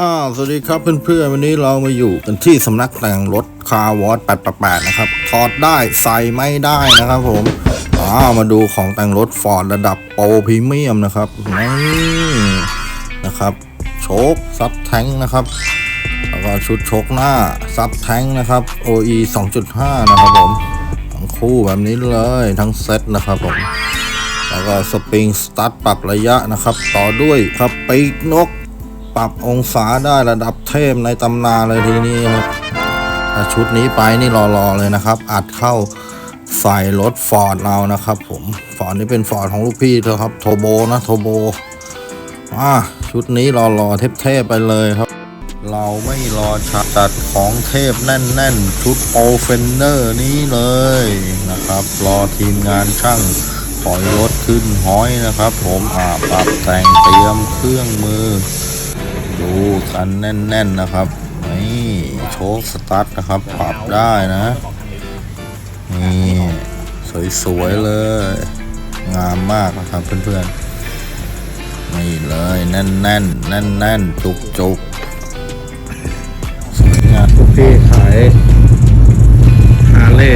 อ้าวสวัสดีครับเพื่อนๆวันนี้เรามาอยู่กันที่สำนักแต่งรถคาร์วอต888นะครับถอดได้ใส่ไม่ได้นะครับผมอ้าวมาดูของแต่งรถฟอร์ดระดับโปรพรีเมียมนะครับนี่นะครับโชคซับแท้งนะครับแล้วก็ชุดโชคหน้าซับแท้งนะครับ OE 2.5 นะครับผมทั้งคู่แบบนี้เลยทั้งเซตนะครับผมแล้วก็สปริงสตาร์ทปรับระยะนะครับ ต่อด้วยครับปีกนก ปรับองศาได้ระดับเทพในตำนานเลยทีนี้ครับชุดนี้ไปนี่รอๆเลยนะครับ อัดเข้าใส่รถฟอร์ดเรานะครับผมฟอร์ดนี่เป็นฟอร์ดของลูกพี่เธอครับโทโบนะโทโบอ่าชุดนี้รอๆเทพๆไปเลยครับ เราไม่รอชัดจัดของเทพแน่นๆ ชุดโอเฟนเนอร์นี้เลยนะครับ รอทีมงานช่างถอยรถขึ้นห้อยนะครับ ผมอ่าปรับแต่งเตรียมเครื่องมือ ดูกันแน่น ๆนะครับนี่โชคสตาร์ทนะครับปรับได้นะ นี่สวยๆเลย งามมากนะครับเพื่อนๆนี่เลยแน่นๆแน่นๆจุกๆสวยงามทุกที่ขายฮาเล่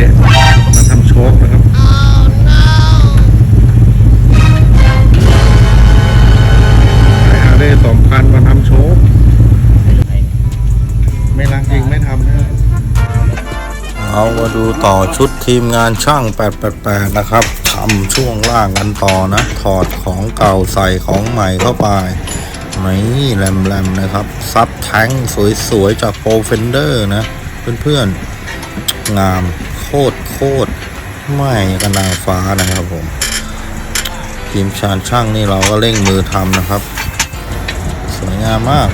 เอามาดูต่อชุดทีมงานช่าง 888 นะครับทำช่วงล่างกันต่อนะ ถอดของเก่าใส่ของใหม่เข้าไปนี่แหลมๆนะครับ ซับแท้งสวยๆ จากโปรเฟนเดอร์นะ เพื่อนๆ งามโคตรโคตรไม่กันนางฟ้านะครับผม ทีมชาญช่างนี่เราก็เร่งมือทำนะครับ สวยงามมาก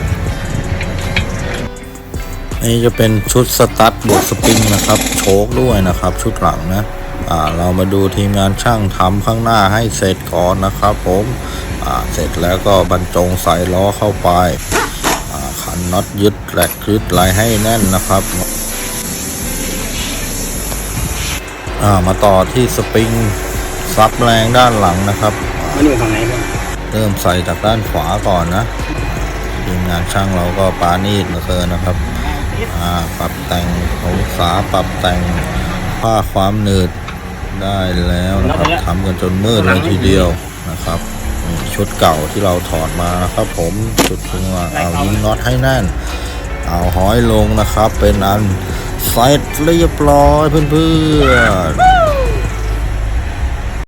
นี่จะเป็นชุดสตั๊ดบวกสปริงนะครับ โชคด้วยนะครับ ชุดหลังนะอ่าเรามาดูทีมงานช่างทำข้างหน้าให้เสร็จก่อนนะครับ ผมอ่าเสร็จแล้วก็บรรจงใส่ล้อเข้าไปอ่าขันน็อตยึดแหลกยึดไหลให้แน่นนะครับอ่ามาต่อที่สปริงซับแรงด้านหลังนะครับมันอยู่ฝั่งไหนบ้างเริ่มใส่จากด้านขวาก่อนนะทีมงานช่างเราก็ปานีตเหลือเกินนะครับ อ่าปรับแต่งองศาปรับแต่งผ้าความหนืดได้แล้วนะครับทำกันจนมืดเลยทีเดียวนะครับนี่ชุดเก่าที่เราถอดมานะครับผมชุดที่ว่าเอายิงน็อตให้แน่น เอาห้อยลงนะครับ เป็นอันเสร็จเรียบร้อยเพื่อนๆ